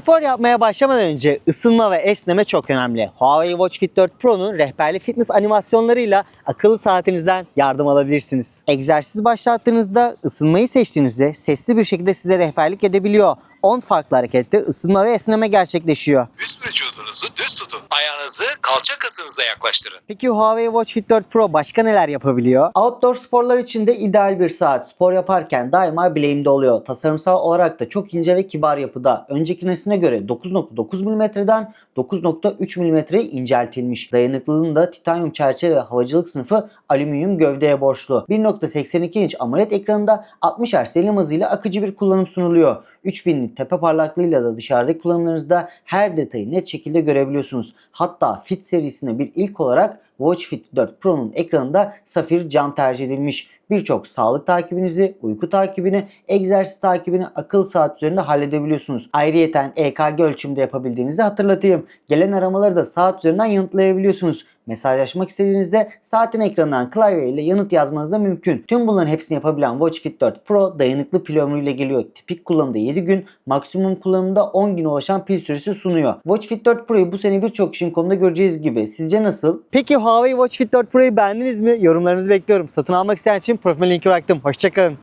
Spor yapmaya başlamadan önce ısınma ve esneme çok önemli. Huawei Watch Fit 4 Pro'nun rehberli fitness animasyonlarıyla akıllı saatinizden yardım alabilirsiniz. Egzersiz başlattığınızda ısınmayı seçtiğinizde sesli bir şekilde size rehberlik edebiliyor. 10 farklı harekette ısınma ve esneme gerçekleşiyor. Üst vücudunuzu düz tutun. Ayağınızı kalça kasınıza yaklaştırın. Peki Huawei Watch Fit 4 Pro başka neler yapabiliyor? Outdoor sporlar için de ideal bir saat. Spor yaparken daima bileğimde oluyor. Tasarımsal olarak da çok ince ve kibar yapıda. Önceki nesline göre 9.9 mm'den 9.3 mm'ye inceltilmiş. Dayanıklılığında titanyum çerçeve ve havacılık sınıfı alüminyum gövdeye borçlu. 1.82 inç AMOLED ekranında 60 Hz elim hızıyla akıcı bir kullanım sunuluyor. 3000'lik tepe parlaklığıyla da dışarıdaki kullanımlarınızda her detayı net şekilde görebiliyorsunuz. Hatta Fit serisine bir ilk olarak Watch Fit 4 Pro'nun ekranında safir cam tercih edilmiş. Birçok sağlık takibinizi, uyku takibini, egzersiz takibini akıl saat üzerinde halledebiliyorsunuz. Ayrıyeten EKG ölçümde yapabildiğinizi hatırlatayım. Gelen aramaları da saat üzerinden yanıtlayabiliyorsunuz. Mesajlaşmak istediğinizde saatin ekranından klavye ile yanıt yazmanız da mümkün. Tüm bunların hepsini yapabilen Watch Fit 4 Pro dayanıklı pil ömrüyle geliyor. Tipik kullanımda 7 gün, maksimum kullanımda 10 güne ulaşan pil süresi sunuyor. Watch Fit 4 Pro'yu bu sene birçok kişinin konuda göreceğiz gibi. Sizce nasıl? Peki Huawei Watch Fit 4 Pro'yu beğendiniz mi? Yorumlarınızı bekliyorum. Satın almak isteyen için profil linki bıraktım. Hoşçakalın.